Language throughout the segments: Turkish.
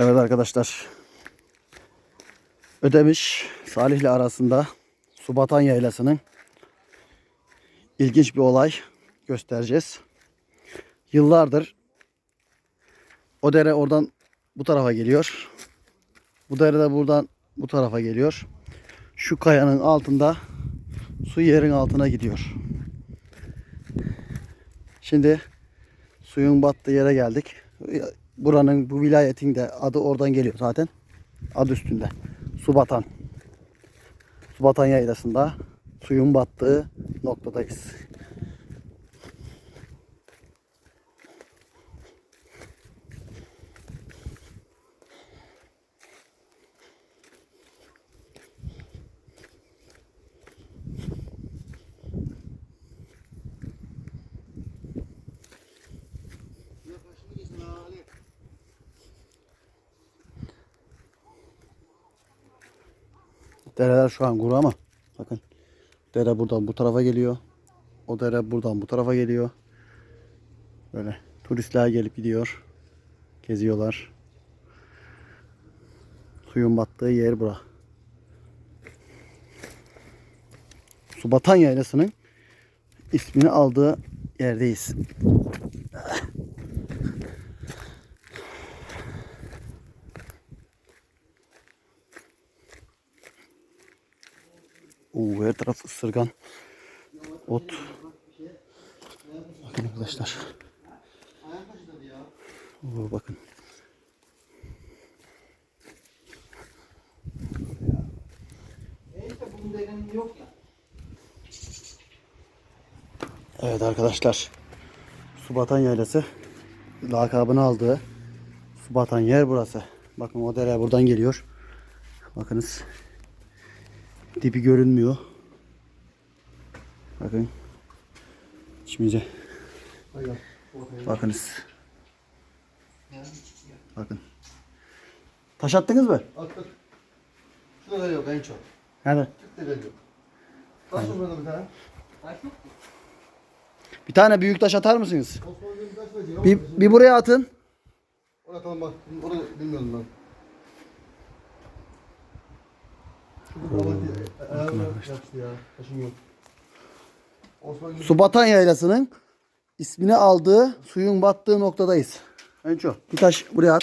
Evet arkadaşlar. Ödemiş Salih'le arasında Subatan Yaylası'nın ilginç bir olay göstereceğiz. Yıllardır o dere oradan bu tarafa geliyor. Bu dere de buradan bu tarafa geliyor. Şu kayanın altında su yerin altına gidiyor. Şimdi suyun battığı yere geldik. Buranın bu vilayetin de adı oradan geliyor zaten. Adı üstünde. Subatan. Subatan yaylasında suyun battığı noktadayız. Dereler şu an kuru ama bakın dere buradan bu tarafa geliyor. O dere buradan bu tarafa geliyor. Böyle turistler gelip gidiyor. Geziyorlar. Suyun battığı yer bura. Subatan Yaylası'nın ismini aldığı yerdeyiz. Oo, her taraf ısırgan. Ot. Bakın arkadaşlar. Oo, bakın. Evet arkadaşlar. Subatan Yaylası lakabını aldığı Subatan yer burası. Bakın o dere buradan geliyor. Bakınız. Dibi görünmüyor. Bakın. Şimdi bakınız. Bakın. Taş attınız mı? Attık. Şurada yok en çok. Nerede? Tık da yok. Nasıl burada bir tane? Bir tane büyük taş atar mısınız? Bir, bir buraya atın. Orada tamam bak. Orada bilmiyorum ben. Subatan Yaylası'nın ismini aldığı suyun battığı noktadayız. Önce bir taş buraya at.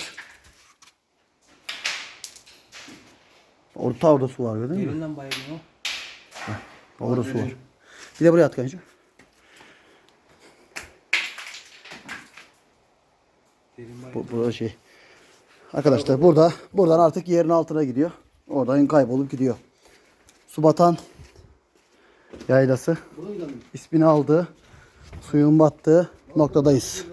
Orta orada su var gördün mü? Derinden bayılıyor. Orada su var. Bir de buraya at bayılıyor. Bu, burada şey. Arkadaşlar burada buradan artık yerin altına gidiyor. Oradan kaybolup gidiyor. Subatan Yaylası ismini aldığı suyun battığı noktadayız.